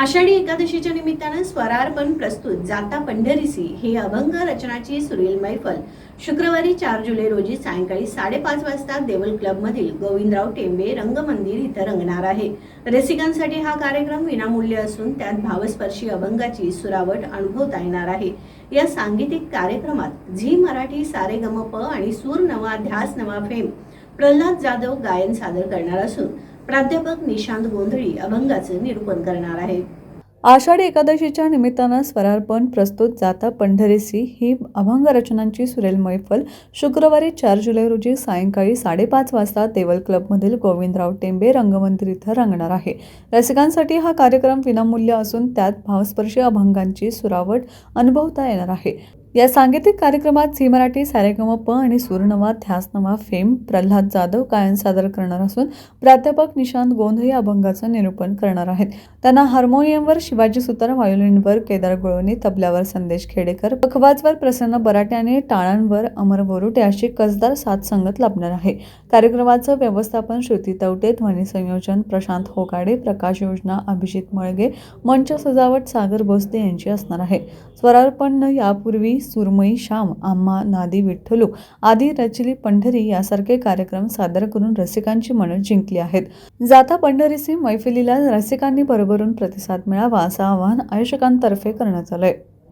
आषाढी एकादशीच्या निमित्तानं स्वरार्पण प्रस्तुत जाता पंढरीसी ही अभंग रचनाची सुरेल मैफल. शुक्रवारी चार जुलै रोजी सायंकाळी साडेपाच वाजता देवल क्लबमधील गोविंदराव टेंबे रंगमंदिर इथं रंगणार आहे. रसिकांसाठी हा कार्यक्रम विनामूल्य असून त्यात भावस्पर्शी अभंगाची सुरावट अनुभवता येणार आहे. या सांगीतिक कार्यक्रमात झी मराठी सारे गम प आणि सूर नवा ध्यास नवा फेम प्रल्हाद जाधव गायन सादर करणार असून प्राध्यापक निशांत गोंधळी अभंगाचं निरूपण करणार आहेत आषाढी एकादशीच्या निमित्तानं स्वरार्पण प्रस्तुत जाता पंढरीसी ही अभंग रचनांची सुरेल मैफल शुक्रवारी चार जुलै रोजी सायंकाळी साडेपाच वाजता देवल क्लबमधील गोविंदराव टेंबे रंगमंदिर इथं रंगणार आहे. रसिकांसाठी हा कार्यक्रम विनामूल्य असून त्यात भावस्पर्शी अभंगांची सुरावट अनुभवता येणार आहे. या सांगीतिक कार्यक्रमात झी मराठी सारेगम प आणि सूरनवा ध्यासनवा फेम प्रल्हाद जाधव गायन सादर करणार असून प्राध्यापक निशांत गोंधळे अभंगाचं निरूपण करणार आहेत. त्यांना हार्मोनियमवर शिवाजी सुतार व्हायोलिनवर केदार गुळवणी तबल्यावर संदेश खेडेकर पखवाजवर प्रसन्न बराटे आणि टाळांवर अमर बोरुटे अशी कसदार साथ संगत लाभणार आहे. कार्यक्रमाचं व्यवस्थापन श्रुती तवटे ध्वनी संयोजन प्रशांत होकाडे प्रकाश योजना अभिजित मळगे मंच सजावट सागर भोसले यांची असणार आहे. स्वरार्पण यापूर्वी सुरमई श्याम आम्हा नादी विठ्ठलू आदी रचली पंढरी यासारखे कार्यक्रम सादर करून रसिकांची मनं जिंकली आहेत. जाता पंढरीसी मैफिलीला रसिकांनी भरभरून प्रतिसाद मिळावा असं आवाहन आयोजकांतर्फे करण्यात आलंय.